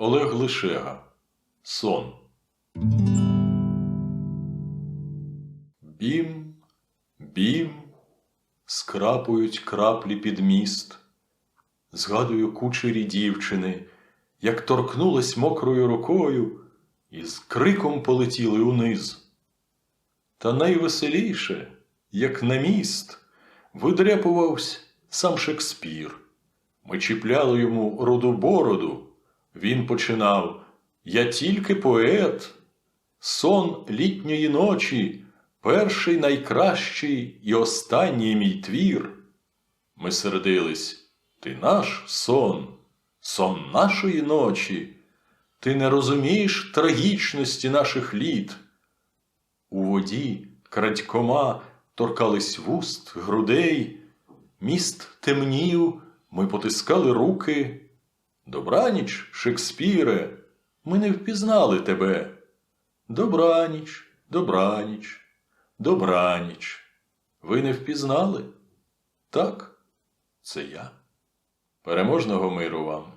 Олег Лишега. Сон. Бім, бім, скрапують краплі під міст. Згадую кучері дівчини, як торкнулась мокрою рукою і з криком полетіли униз. Та найвеселіше, як на міст, видряпувався сам Шекспір. Ми чіпляли йому руду бороду. Він починав Я тільки поет, сон літньої ночі, перший найкращий і останній мій твір. Ми сердились Ти наш сон, сон нашої ночі. Ти не розумієш трагічності наших літ. У воді крадькома торкались вуст, грудей, міст темнів, ми потискали руки. Добраніч, Шекспіре, ми не впізнали тебе. Добраніч, добраніч, добраніч. Ви не впізнали? Так, це я. Переможного миру вам.